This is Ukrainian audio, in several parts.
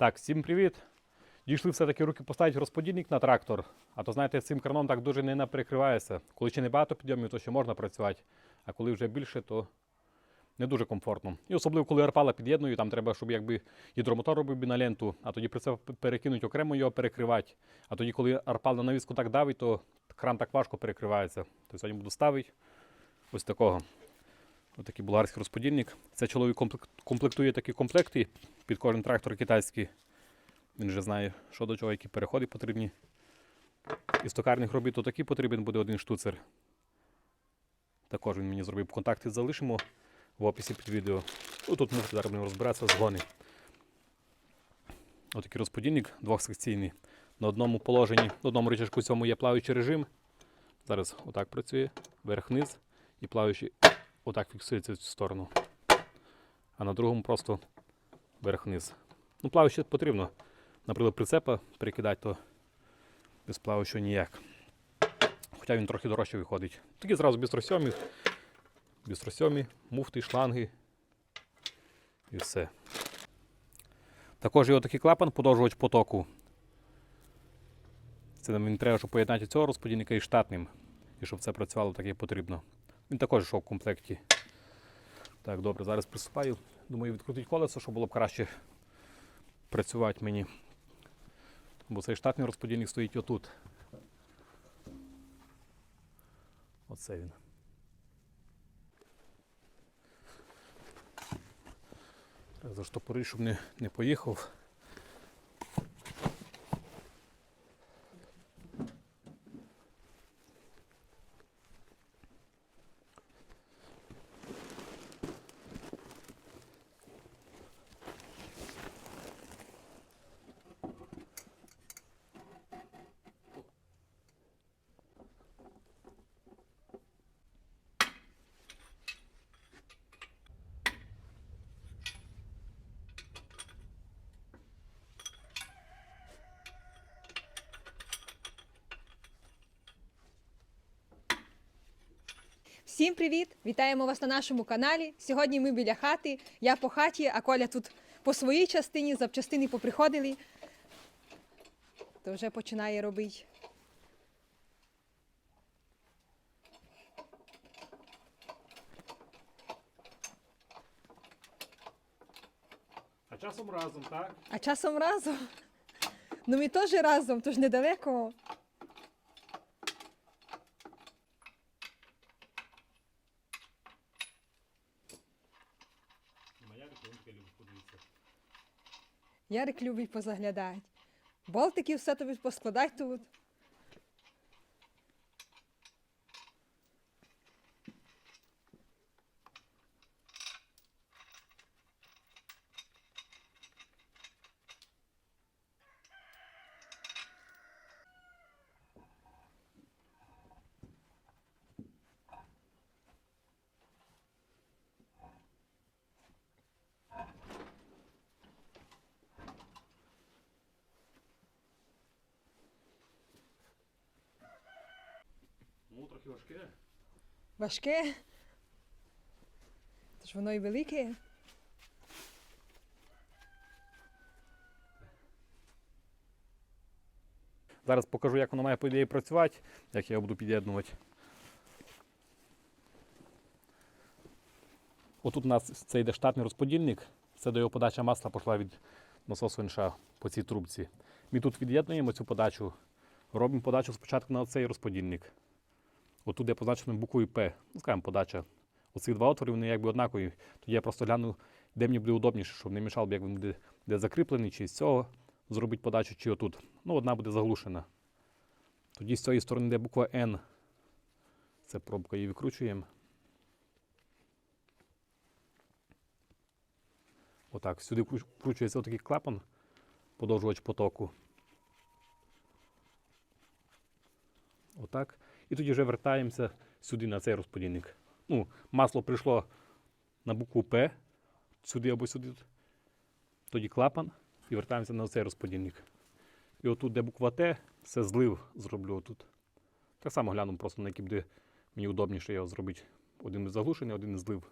Так, всім привіт. Дійшли все-таки руки поставити розподільник на трактор. А то, знаєте, цим краном так дуже не перекривається. Коли ще не багато підйомів, то ще можна працювати. А коли вже більше, то не дуже комфортно. І особливо, коли арпала під'єдную, там треба, щоб якби гідромотор робив би на ленту, а тоді при це перекинуть окремо його перекривати. А тоді, коли арпал на навіску так давить, то кран так важко перекривається. То сьогодні буду ставити ось такого. Ось такий булгарський розподільник. Це чоловік комплектує такі комплекти під кожен трактор китайський. Він вже знає, що до чого, які переходи потрібні. Із токарних робіт то потрібен буде один штуцер. Також він мені зробив контакти, залишимо в описі під відео. Ну, тут можете зараз будемо розбиратися згони. Отакий розподільник двохсекційний. На одному положенні, на одному рычажку цьому є плаваючий режим. Зараз отак працює, верх-низ і плаваючий отак фіксується в цю сторону. А на другому просто верх-низ. Ну, плаваючий потрібно. Наприклад, прицепа перекидати, то без плаваючого ніяк. Хоча він трохи дорожче виходить. Такі зразу бістросьомі, бістросьомі, муфти, шланги і все. Також є отакий клапан, подовжувач потоку. Це нам він треба, щоб поєднати цього розподільника із штатним. І щоб це працювало так, як потрібно. Він також йшов в комплекті. Так, добре, зараз приступаю. Думаю, відкрутити колесо, щоб було б краще працювати мені. Бо цей штатний розподільник стоїть отут. Оце він. Так, заштопорити, щоб не, не поїхав. Всім привіт! Вітаємо вас на нашому каналі. Сьогодні ми біля хати. Я по хаті, а Коля тут по своїй частині, запчастини поприходили. То вже починає робити. А часом разом, так? А часом разом. Ну ми теж разом, тож недалеко. Ярик любить позаглядати. Болтики все тобі поскладати тут. Ну, трохи важке. Важке. Тож воно і велике. Зараз покажу, як воно має по ідеї працювати, як я його буду під'єднувати. Отут у нас це йде штатний розподільник. Це до його подача масла пішла від насосу НШ по цій трубці. Ми тут від'єднуємо цю подачу, робимо подачу спочатку на цей розподільник. Отут є позначено буквою П. Ну, скажімо, подача. Оці два отвори вони якби однакові. Тоді я просто гляну, де мені буде удобніше, щоб не мішав, як він буде де закріплений, чи з цього зробити подачу, чи отут. Ну, одна буде заглушена. Тоді з цієї сторони, де буква N. Це пробка її викручуємо. Отак, сюди вкручується отакий клапан, подовжувач потоку. Отак. І тоді вже вертаємося сюди на цей розподільник. Ну, масло прийшло на букву П, сюди або сюди. Тоді клапан і вертаємося на цей розподільник. І отут, де буква Т, все злив зроблю отут. Так само гляну просто, на який буде мені удобніше його зробити. Один заглушений, один злив.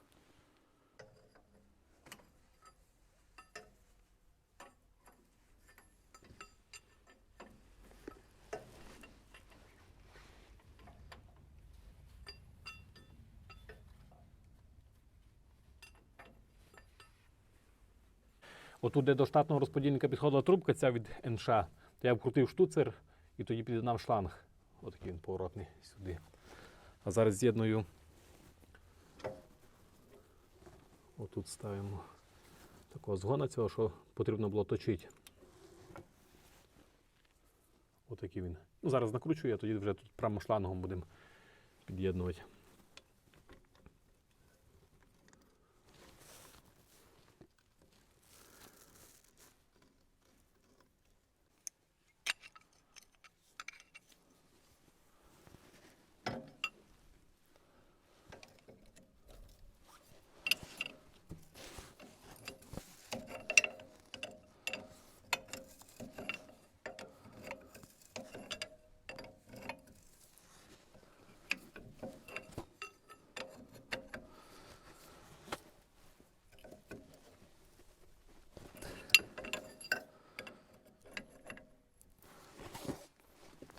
Отут, де до штатного розподільника підходила трубка ця від НШ, то я вкрутив штуцер і тоді під'єднав шланг. Отакий він поворотний сюди. А зараз з'єдную. Отут ставимо такого згона цього, що потрібно було точити. Отакий він. Ну, зараз накручую, а тоді вже тут прямо шлангом будемо під'єднувати.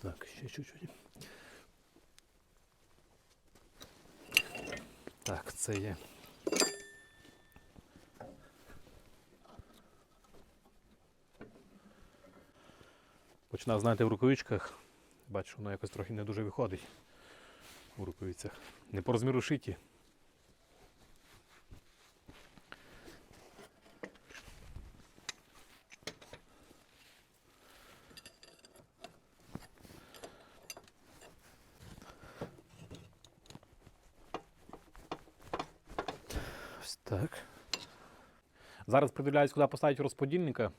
Так, ще чуть-чуть. Так, це є. Починав, знаєте, в рукавичках. Бачу, воно якось трохи не дуже виходить у рукавицях. Не по розміру шиті. Ось так. Зараз придивляюсь, куди поставити розподільника.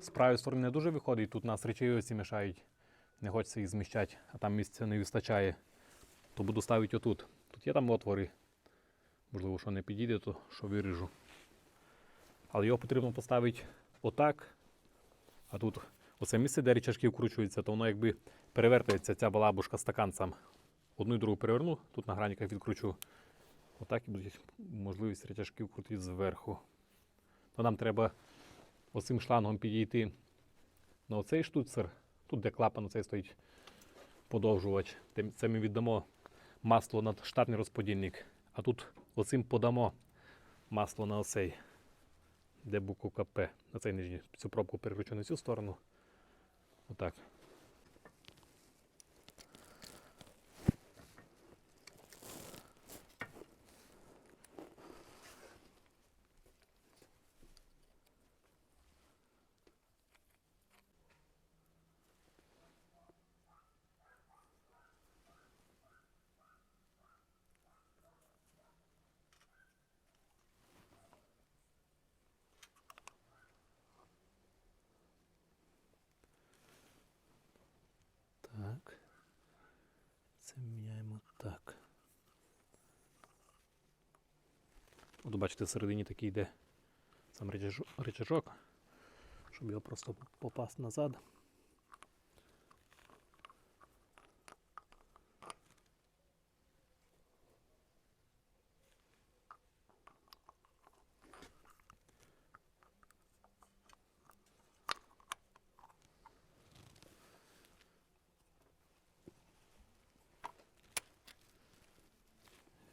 З правої сторони не дуже виходить, тут нас речові оці мішають. Не хочеться їх зміщати, а там місця не вистачає. То буду ставити отут. Тут є там отвори. Можливо, що не підійде, то що виріжу. Але його потрібно поставити отак. А тут оце місце, де речашки вкручуються, то воно якби перевертається ця балабушка стакан сам. Одну і другу переверну, тут на граніках відкручу. Отак і буде можливість речашки вкрутити зверху. То нам треба оцим шлангом підійти на оцей штуцер, тут де клапан оцей стоїть подовжувач. Це ми віддамо масло на штатний розподільник. А тут оцим подамо масло на оцей, де букву КП. На цей нижній. Цю пробку переключу на цю сторону. Отак. Так. Це міняємо так. От бачите, всередині такий йде сам речажок, щоб його просто попасти назад.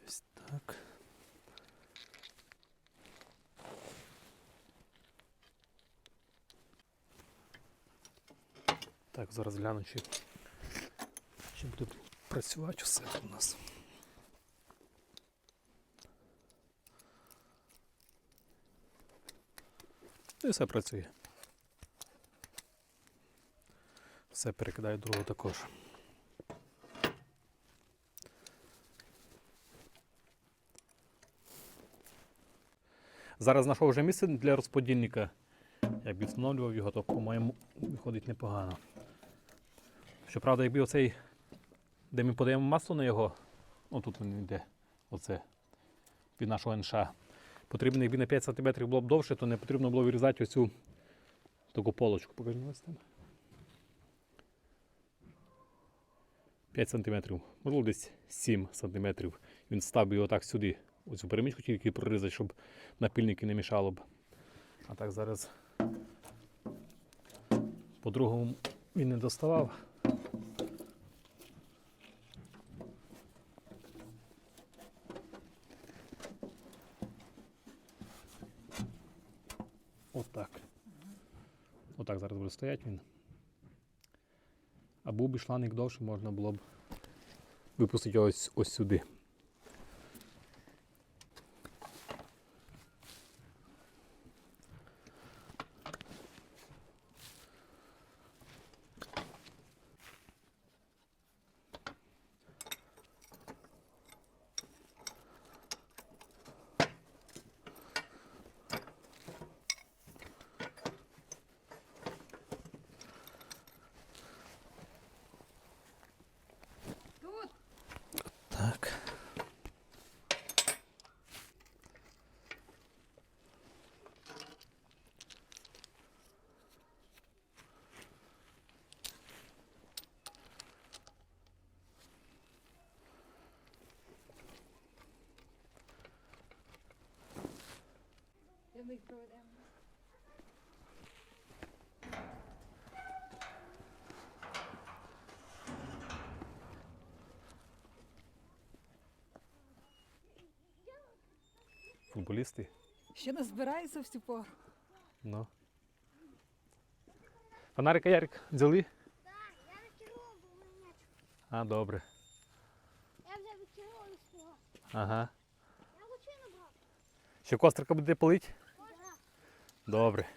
Ось так. Так, зараз гляну, чи, чи буде працювати все у нас. І все працює. Все перекидаю другу також. Зараз знайшов вже місце для розподільника. Як відстановлював його, то, по-моєму, виходить непогано. Щоправда, якби оцей, де ми подаємо масло на його, отут він йде, оце, від нашого НШ, потрібно, якби на 5 см було б довше, то не потрібно було вирізати оцю таку полочку. Покажи ось там. 5 см, можливо, десь 7 см. Він став би отак сюди, оцю перемичку тільки прорізати, щоб напільники не мішало б. А так зараз по-другому він не доставав. Отак. Отак зараз буде стояти він. А був би шланик довше, можна було б випустити ось ось сюди. Ми їх проведемо? Футболісти. Ще не збирається в цю пору. Ну. Фонарика Ярик взяли? Я викерував, бо в мене. А, добре. Я вже викерував свого. Ага. Я лучину брав. Ще кострика буде палить? Добре.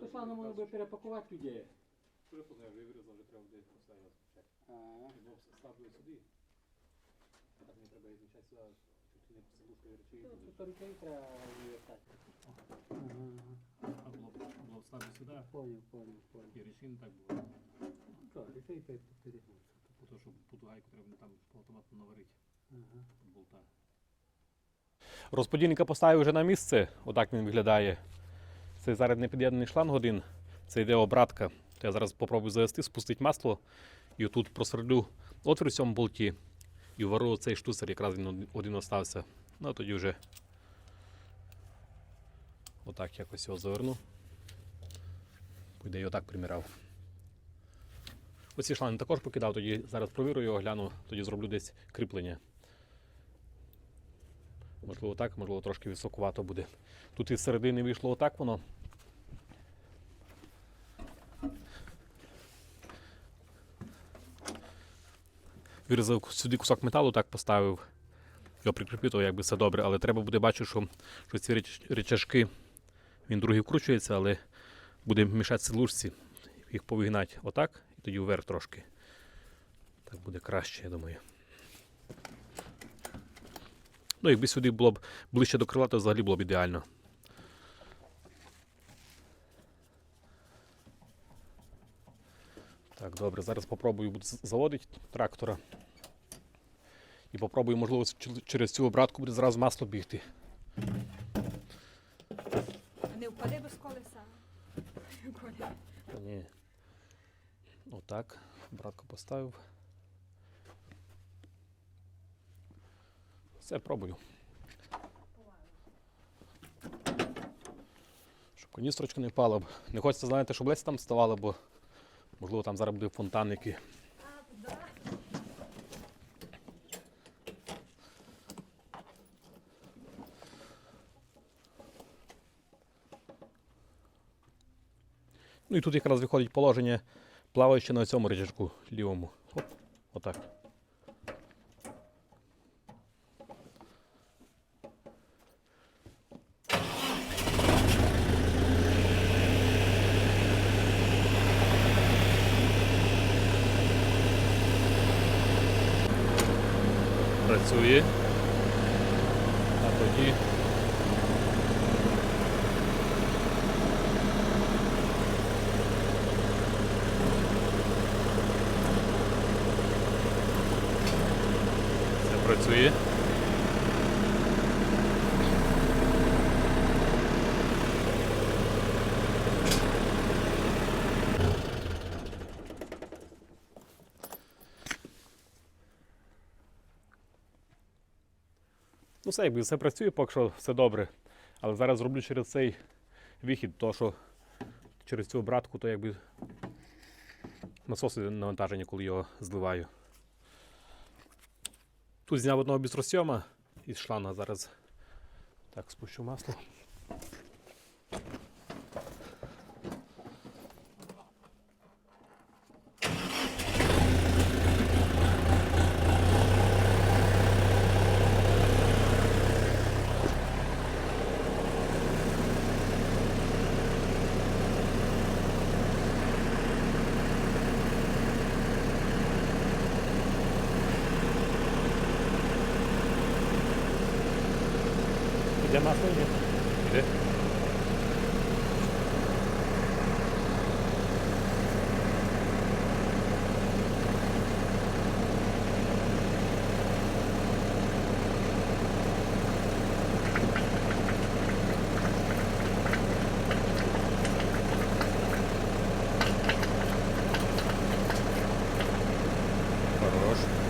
То славно можна би перепакувати людей. А, то тільки Було сюди, поняв. і рішин так було. Так, і п'ять перегнувся. Тому що ту треба там по наварити. Ага. болта. Розподільника поставив вже на місце, отак він виглядає. Це зараз не під'єднаний шланг один, це йде обратка. Я зараз спробую завести, спустити масло і отут просверлю отвір в цьому болті і вару цей штуцер, якраз він один- остався. Ну а тоді вже отак якось його заверну. Пойде його так приміряв. Оці шланги також покидав, тоді зараз провірю його, гляну, тоді зроблю десь кріплення. Можливо, так, можливо, трошки високувато буде. Тут із середини вийшло отак воно. Вирізав сюди кусок металу, так поставив. Його прикріпив, то якби все добре, але треба буде бачити, що, що ці речашки, він другий вкручується, але буде мішатися лужці. Їх повигнати отак і тоді вверх трошки. Так буде краще, я думаю. Ну, якби сюди було б ближче до крила, то взагалі було б ідеально. Так, добре, зараз попробую заводити трактора. І попробую, можливо, через цю обратку буде зразу масло бігти. А не впаде без колеса. Та ні. Отак. Обратку поставив. Все, пробую. Щоб коністрочка не впала. б. Не хочеться, знаєте, щоб лесь там ставало, бо можливо там зараз буде фонтан який. Ну і тут якраз виходить положення плаваючи на цьому речашку лівому. Оп, отак. Працює. А тоді Все працює. Ну, все, якби все працює, поки що все добре. Але зараз зроблю через цей вихід, то що через цю обратку, то якби насоси навантаження, коли його зливаю. Тут зняв одного бістросьома із шланга зараз. Так, спущу масло. Іде масло? Іде. Хорош.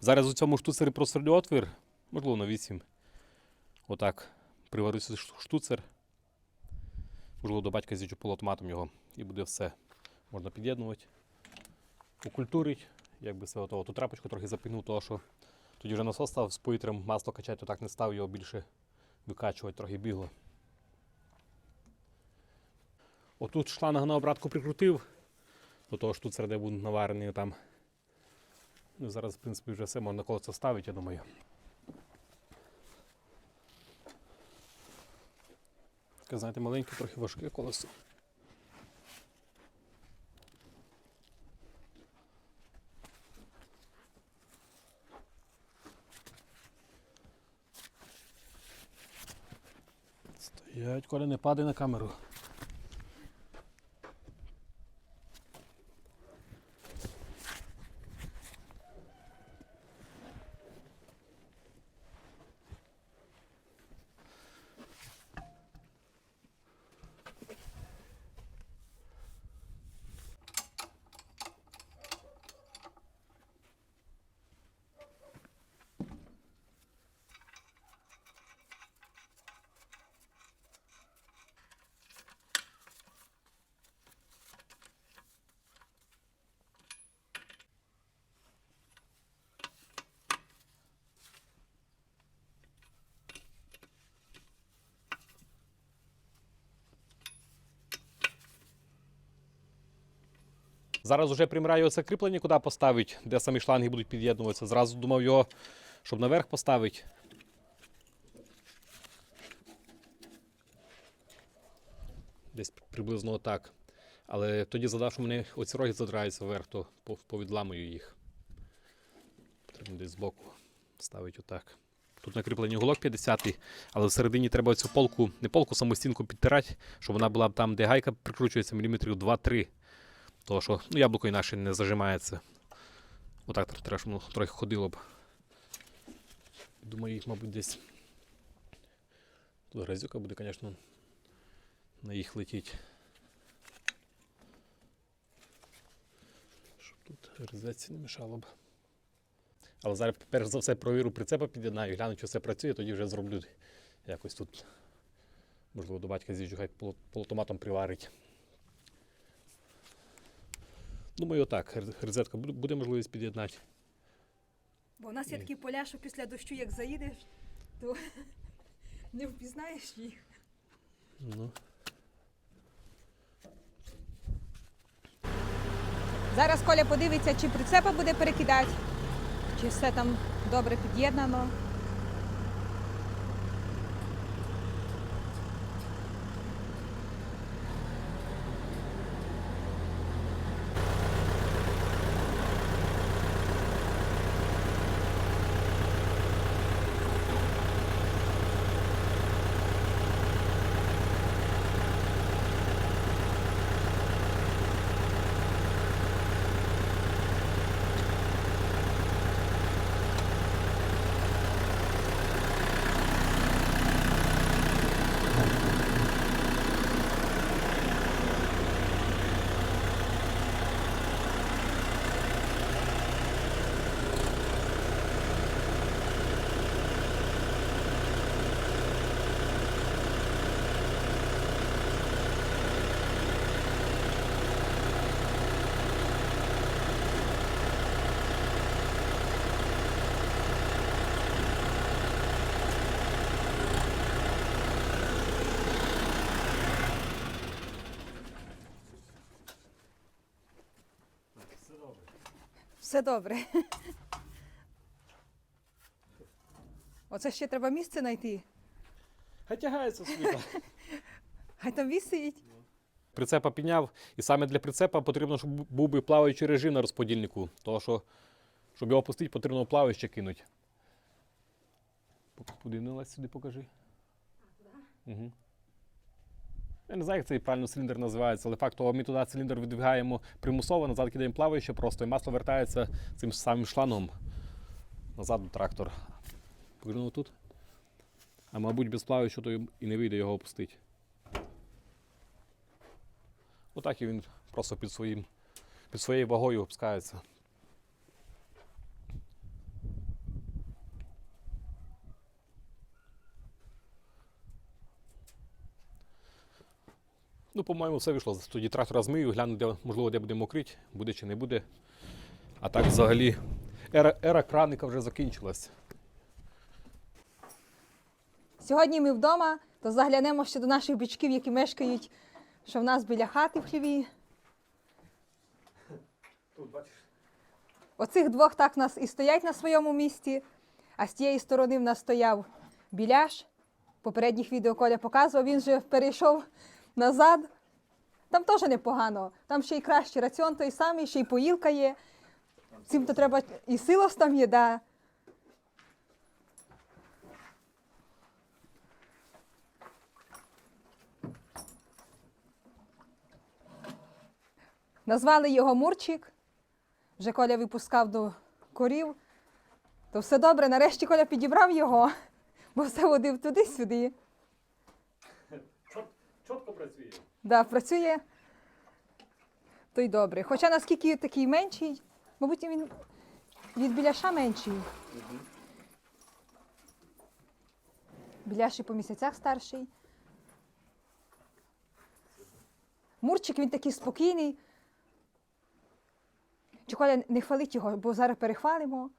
Зараз у цьому штуцері просверлю отвір, можливо, на 8. Отак. Ш- штуцер. Можливо, до батька з'їжджу полуавтоматом його. І буде все. Можна під'єднувати, окультурить, якби все готово. Ту трапочку трохи запігнув, того що тоді вже насос став з повітрям масло качати, так не став його більше викачувати, трохи бігло. Отут шланг на обратку прикрутив, до того штуцера, де був наварений там. Ну, зараз, в принципі, вже все можна колесо ставити, я думаю. Таке, знаєте, маленьке, трохи важке колесо. Стоять, коли не падай на камеру. Зараз вже примираю оце кріплення, куди поставити, де самі шланги будуть під'єднуватися. Зразу думав його, щоб наверх поставити. Десь приблизно отак. Але тоді задав, що мене оці роги задраються вверх, то повідламую їх. Потрібно десь збоку ставити отак. Тут на кріпленні уголок 50, але всередині треба цю полку, не полку, саму стінку підтирати, щоб вона була там, де гайка прикручується, міліметрів 2-3. Того, що ну, яблуко інакше не зажимається. Отак тр- треба, щоб воно трохи ходило б. Думаю, їх, мабуть, десь. Тут грязюка буде, звісно, на їх летіть. Щоб тут грязеці не мішало б. Але зараз, перш за все, провірю прицепа під'єднаю, гляну, чи все працює, тоді вже зроблю якось тут. Можливо, до батька з'їжджу, хай полу- полуавтоматом приварить. Думаю, так, гризетка буде, буде можливість під'єднати. Бо в нас є такі поля, що після дощу, як заїдеш, то не впізнаєш їх. Ну. Зараз Коля подивиться, чи прицепа буде перекидати, чи все там добре під'єднано. Все добре. Оце ще треба місце знайти. Хай тягається собі. Хай там висить. Прицепа підняв, і саме для прицепа потрібно, щоб був би плаваючий режим на розподільнику. Тому що, щоб його опустити, потрібно плаваюче кинути. Подивилась сюди, покажи. Угу. Я не знаю, як цей правильно циліндр називається, але факт того, ми туди циліндр видвигаємо примусово, назад кидаємо плаваюче просто, і масло вертається цим самим шлангом назад у трактор. Покажи тут. А мабуть, без плаваючого то і не вийде його опустити. Отак і він просто під, своїм, під своєю вагою опускається. Ну, по-моєму, все вийшло. Тоді трактора змию, гляну, де, можливо, де буде мокрити, буде чи не буде. А так взагалі ера, ера краника вже закінчилась. Сьогодні ми вдома, то заглянемо ще до наших бичків, які мешкають, що в нас біля хати в хліві. Тут бачиш. Оцих двох так в нас і стоять на своєму місці, а з тієї сторони в нас стояв біляш. В попередніх відео Коля показував, він вже перейшов назад. Там теж непогано. Там ще й кращий раціон той самий, ще й поїлка є. Цим то треба і силос там є, да. Назвали його Мурчик. Вже Коля випускав до корів. То все добре, нарешті Коля підібрав його, бо все водив туди-сюди. Працює. Да, працює. То й добре. Хоча наскільки такий менший, мабуть, він від біляша менший. Біляш і по місяцях старший. Мурчик він такий спокійний. Чеколя не хвалить його, бо зараз перехвалимо.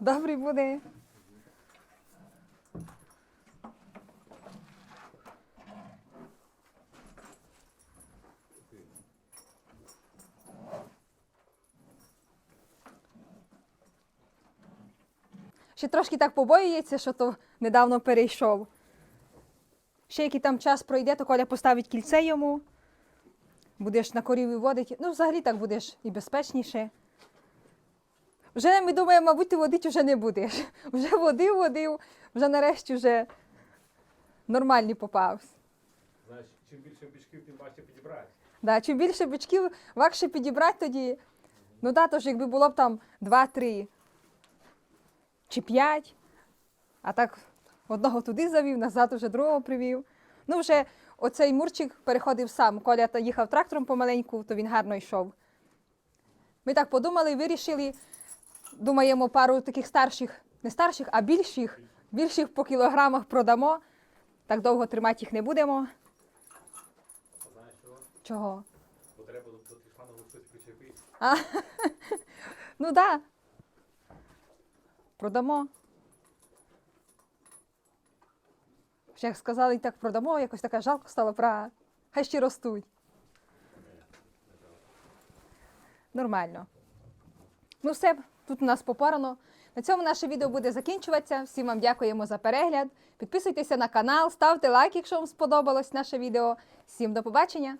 Добрий буде. Ще трошки так побоюється, що то недавно перейшов. Ще який там час пройде, то Коля поставить кільце йому. Будеш на корів виводити. Ну, взагалі так будеш і безпечніше. Вже ми думаємо, мабуть, ти водити вже не будеш. Вже водив, водив, вже нарешті вже нормальний попався. Знаєш, чим більше бичків, тим важче підібрати. Да, чим більше бичків важче підібрати тоді. Ну да, тож якби було б там 2-3 чи 5, а так одного туди завів, назад уже другого привів. Ну, вже оцей мурчик переходив сам. Коля їхав трактором помаленьку, то він гарно йшов. Ми так подумали вирішили, думаємо, пару таких старших, не старших, а більших, більших по кілограмах продамо. Так довго тримати їх не будемо. Знаєш чого? Чого? Бо треба до, шлангу щось причепити. Ну так. Да. Продамо. Ще як сказали, так продамо, якось така жалко стало, правда. Хай ще ростуть. Нормально. Ну все, тут у нас попарано. На цьому наше відео буде закінчуватися. Всім вам дякуємо за перегляд. Підписуйтеся на канал, ставте лайк, якщо вам сподобалось наше відео. Всім до побачення!